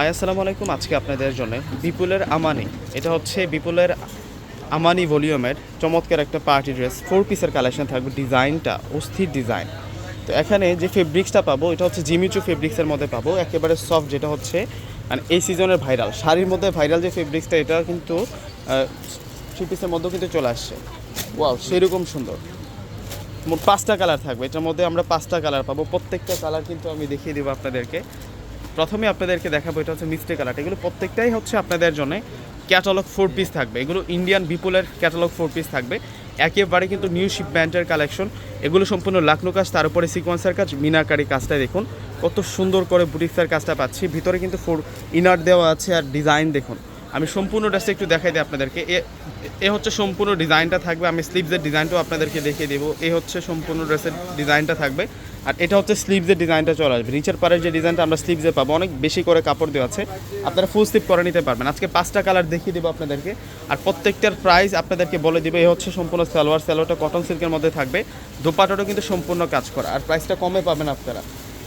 High, আসসালামু আলাইকুম। আজকে আপনাদের জন্য বিপুলের আমানি। এটা হচ্ছে বিপুলের আমানি ভলিউমের চমৎকার একটা পার্টি ড্রেস। ফোর পিসের কালেকশন থাকবে, ডিজাইনটা অস্থির ডিজাইন তো এখানে যে ফেব্রিক্সটা পাবো, এটা হচ্ছে জিমিচু ফেব্রিক্সের মধ্যে পাবো। একেবারে সফট যেটা হচ্ছে মানে এই সিজনের ভাইরাল শাড়ির মধ্যে ভাইরাল যে ফেব্রিক্সটা এটা কিন্তু থ্রি পিসের মধ্যেও কিন্তু চলে আসছে। ওয়াও সেরকম সুন্দর। মোট পাঁচটা কালার থাকবে। এটার মধ্যে আমরা পাঁচটা কালার পাবো। প্রত্যেকটা কালার কিন্তু আমি দেখিয়ে দেবো আপনাদেরকে। প্রথমে আপনাদেরকে দেখাবো, এটা হচ্ছে মিষ্টি কালারটা এগুলো প্রত্যেকটাই হচ্ছে আপনাদের জন্য ক্যাটালগ ফোর পিস থাকবে। এগুলো ইন্ডিয়ান বিপুলের ক্যাটালগ ফোর পিস থাকবে। একেবারে কিন্তু নিউ শিপমেন্টের কালেকশন এগুলো সম্পূর্ণ লাকনো কাজ, তার উপরে সিকোয়েন্সের কাজ, মিনাকারি কাজটা দেখুন। কত সুন্দর করে বুটিক্সের কাজটা পাচ্ছি। ভিতরে কিন্তু ফোর ইনার দেওয়া আছে আর ডিজাইন দেখুন। আমি সম্পূর্ণ ড্রেসটা একটু দেখাই দিই আপনাদেরকে। এ হচ্ছে সম্পূর্ণ ডিজাইনটা থাকবে। আমি স্লিভসের ডিজাইনটাও আপনাদেরকে দেখিয়ে দেবো। এ হচ্ছে সম্পূর্ণ ড্রেসের ডিজাইনটা থাকবে। আর এটা হচ্ছে স্লিভসের ডিজাইনটা চলে আসবে। নিচের পাড়ের যে ডিজাইনটা আমরা স্লিভসে পাবো, অনেক বেশি করে কাপড় দেওয়া আছে। আপনারা ফুল স্লিভ করে নিতে পারবেন। আজকে পাঁচটা কালার দেখিয়ে দেবো আপনাদেরকে। আর প্রত্যেকটার প্রাইস আপনাদেরকে বলে দেবে, এ হচ্ছে সম্পূর্ণ সালোয়ার। সালোয়ারটা কটন সিল্কের মধ্যে থাকবে। দোপাটাটাও কিন্তু সম্পূর্ণ কাজ করা। আর প্রাইসটা কমে পাবেন আপনারা।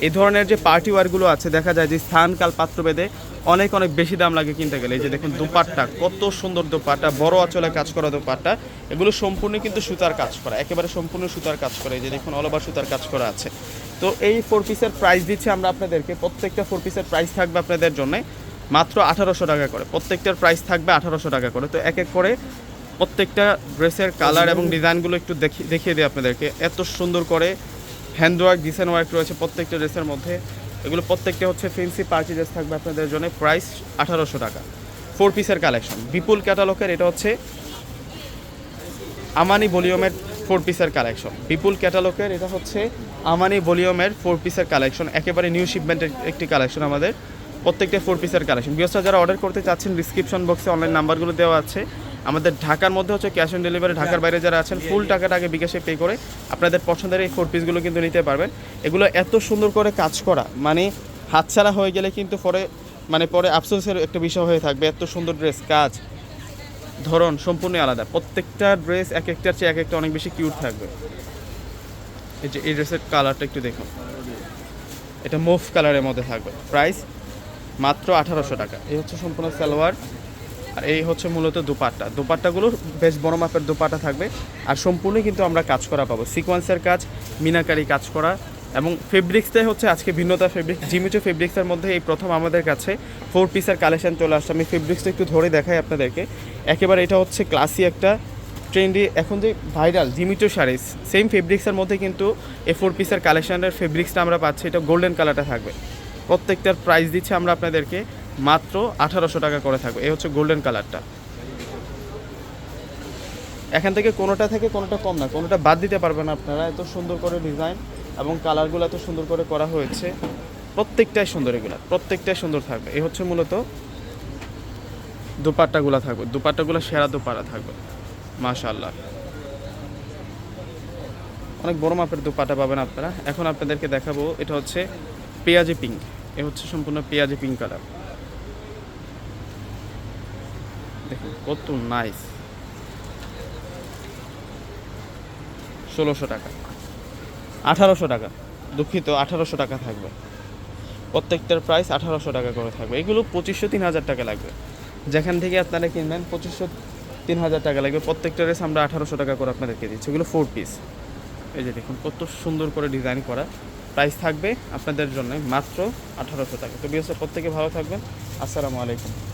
এই ধরনের যে পার্টি ওয়ারগুলো আছে, দেখা যায় যে স্থান কাল পাত্র বেঁধে অনেক অনেক বেশি দাম লাগে কিনতে গেলে। এই যে দেখুন দুপাট্টা, কত সুন্দর দুপাট্টা, বড় আঁচলে কাজ করা দুপাট্টা। এগুলো সম্পূর্ণ কিন্তু সুতার কাজ করা, একেবারে সম্পূর্ণ সুতার কাজ করা। এই যে দেখুন অল ওভার সুতার কাজ করা আছে। তো এই ফোর পিসের প্রাইস দিচ্ছি আমরা আপনাদেরকে। প্রত্যেকটা ফোর পিসের প্রাইস থাকবে আপনাদের জন্য মাত্র আঠারোশো টাকা করে। প্রত্যেকটার প্রাইস থাকবে আঠারোশো টাকা করে। তো এক এক করে প্রত্যেকটা ড্রেসের কালার এবং ডিজাইনগুলো একটু দেখি, দেখিয়ে দিই আপনাদেরকে। এত সুন্দর করে হ্যান্ড ওয়ার্ক ডিজাইন ওয়ার্ক রয়েছে প্রত্যেকটা ড্রেসের মধ্যে। এগুলো প্রত্যেকটা হচ্ছে ফেন্সি পার্টি ড্রেস থাকবে আপনাদের জন্য। প্রাইস আঠারোশো টাকা। ফোর পিসের কালেকশন বিপুল ক্যাটালগের এটা হচ্ছে আমানি ভলিউমের ফোর পিসের কালেকশন বিপুল ক্যাটালগের এটা হচ্ছে আমানি ভলিউমের ফোর পিসের কালেকশন একেবারে নিউ শিপমেন্টের একটি কালেকশন আমাদের। প্রত্যেকটা ফোর পিসের কালেকশন গৃহস্থ যারা অর্ডার করতে চাচ্ছেন ডিসক্রিপশন বক্সে অনলাইন নাম্বারগুলো দেওয়া আছে। আমাদের ঢাকার মধ্যে হচ্ছে ক্যাশ অন ডেলিভারি ঢাকার বাইরে যারা আছেন ফুল টাকাটা আগে বিকাশে পে করে আপনাদের পছন্দের এই ফোর পিসগুলো কিন্তু নিতে পারবেন। এগুলো এত সুন্দর করে কাজ করা মানে হাতছাড়া হয়ে গেলে কিন্তু পরে মানে পরে আফসোসের একটা বিষয় হয়ে থাকবে এত সুন্দর ড্রেস কাজ ধরন সম্পূর্ণ আলাদা প্রত্যেকটা ড্রেস এক একটার চেয়ে এক একটা অনেক বেশি কিউট থাকবে। এই যে এই ড্রেসের কালারটা একটু দেখুন। এটা মুভ কালারের মধ্যে থাকবে। প্রাইস মাত্র আঠারোশো টাকা। এই হচ্ছে সম্পূর্ণ সালোয়ার। আর এই হচ্ছে মূলত দুপাট্টা। দুপাট্টাগুলো বেশ বড় মাপের দুপাট্টা থাকবে। আর সম্পূর্ণই কিন্তু আমরা কাজ করা পাবো। সিকোয়েন্সের কাজ, মিনাকারি কাজ করা এবং ফেব্রিক্সটাই হচ্ছে আজকে ভিন্নতা ফেব্রিক জিমিচো ফেব্রিক্সের মধ্যে এই প্রথম আমাদের কাছে ফোর পিসের কালেকশন চলে আসছে। আমি ফেব্রিক্সটা একটু ধরে দেখাই আপনাদেরকে। একেবারে এটা হচ্ছে ক্লাসি একটা ট্রেন্ডি এখন যে ভাইরাল জিমিটো শাড়ি সেম ফেব্রিক্সের মধ্যে কিন্তু এই ফোর পিসের কালেকশানের ফেব্রিক্সটা আমরা পাচ্ছি। এটা গোল্ডেন কালারটা থাকবে। প্রত্যেকটার প্রাইস দিচ্ছে আমরা আপনাদেরকে। মাত্র আঠারোশো টাকা করে থাকবে। এই হচ্ছে গোল্ডেন কালারটা এখান থেকে কোনোটা থেকে কোনোটা কম না, কোনোটা বাদ দিতে পারবেন আপনারা। এত সুন্দর করে ডিজাইন এবং কালারগুলো এত সুন্দর করে করা হয়েছে। প্রত্যেকটাই সুন্দর এগুলো, প্রত্যেকটাই সুন্দর থাকবে। এই হচ্ছে মূলত দুপাট্টাগুলো থাকবে। দুপাট্টাগুলো সেরা দুপাট্টা থাকবে, মাশাআল্লাহ। অনেক বড় মাপের দুপাটা পাবেন আপনারা। এখন আপনাদেরকে দেখাবো, এটা হচ্ছে পেঁয়াজি পিঙ্ক এ হচ্ছে সম্পূর্ণ পেঁয়াজি পিঙ্ক কালার দেখুন, কত নাইস ষোলোশো টাকা। আঠারোশো টাকা। দুঃখিত, আঠারোশো টাকা থাকবে। প্রত্যেকটার প্রাইস আঠারোশো টাকা করে থাকবে। এগুলো পঁচিশশো তিন হাজার টাকা লাগবে। যেখান থেকে আপনারা কিনবেন, পঁচিশশো তিন হাজার টাকা লাগবে। প্রত্যেকটা রেস আমরা আঠারোশো টাকা করে আপনাদেরকে দিচ্ছি। এগুলো ফোর পিস এই যে দেখুন, কত সুন্দর করে ডিজাইন করা। প্রাইস থাকবে আপনাদের জন্য মাত্র আঠারোশো টাকা। তো বিএসএ প্রত্যেকে ভালো থাকবেন। আসসালামু আলাইকুম।